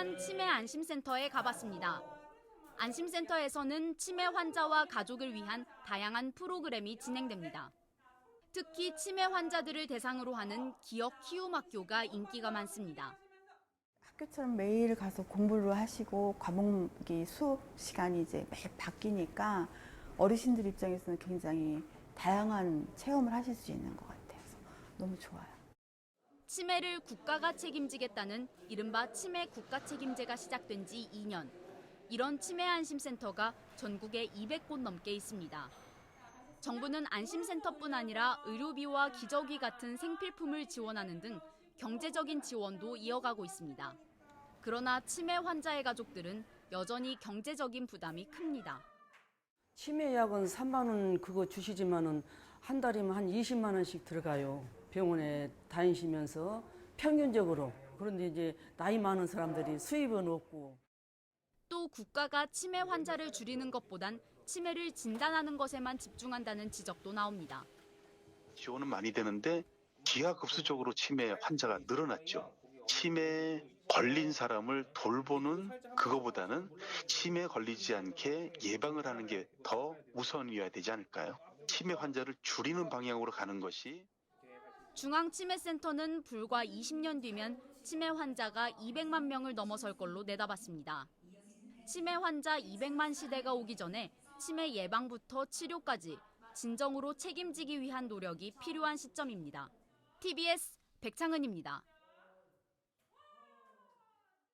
한 치매 안심센터에 가봤습니다. 안심센터에서는 치매 환자와 가족을 위한 다양한 프로그램이 진행됩니다. 특히 치매 환자들을 대상으로 하는 기억 키움 학교가 인기가 많습니다. 학교처럼 매일 가서 공부를 하시고 과목이 수업 시간이 이제 매일 바뀌니까 어르신들 입장에서는 굉장히 다양한 체험을 하실 수 있는 것 같아요. 너무 좋아요. 치매를 국가가 책임지겠다는 이른바 치매 국가 책임제가 시작된 지 2년. 이런 치매 안심센터가 전국에 200곳 넘게 있습니다. 정부는 안심센터뿐 아니라 의료비와 기저귀 같은 생필품을 지원하는 등 경제적인 지원도 이어가고 있습니다. 그러나 치매 환자의 가족들은 여전히 경제적인 부담이 큽니다. 치매약은 3만 원 그거 주시지만은 한 달이면 한 20만 원씩 들어가요. 병원에 다니시면서 평균적으로. 그런데 이제 나이 많은 사람들이 수입은 없고 또 국가가 치매 환자를 줄이는 것보단 치매를 진단하는 것에만 집중한다는 지적도 나옵니다. 지원은 많이 되는데 기하급수적으로 치매 환자가 늘어났죠. 치매 걸린 사람을 돌보는 그거보다는 치매 걸리지 않게 예방을 하는 게 더 우선이어야 되지 않을까요? 치매 환자를 줄이는 방향으로 가는 것이 중앙치매센터는 불과 20년 뒤면 치매 환자가 200만 명을 넘어설 걸로 내다봤습니다. 치매 환자 200만 시대가 오기 전에 치매 예방부터 치료까지 진정으로 책임지기 위한 노력이 필요한 시점입니다. TBS 백창은입니다.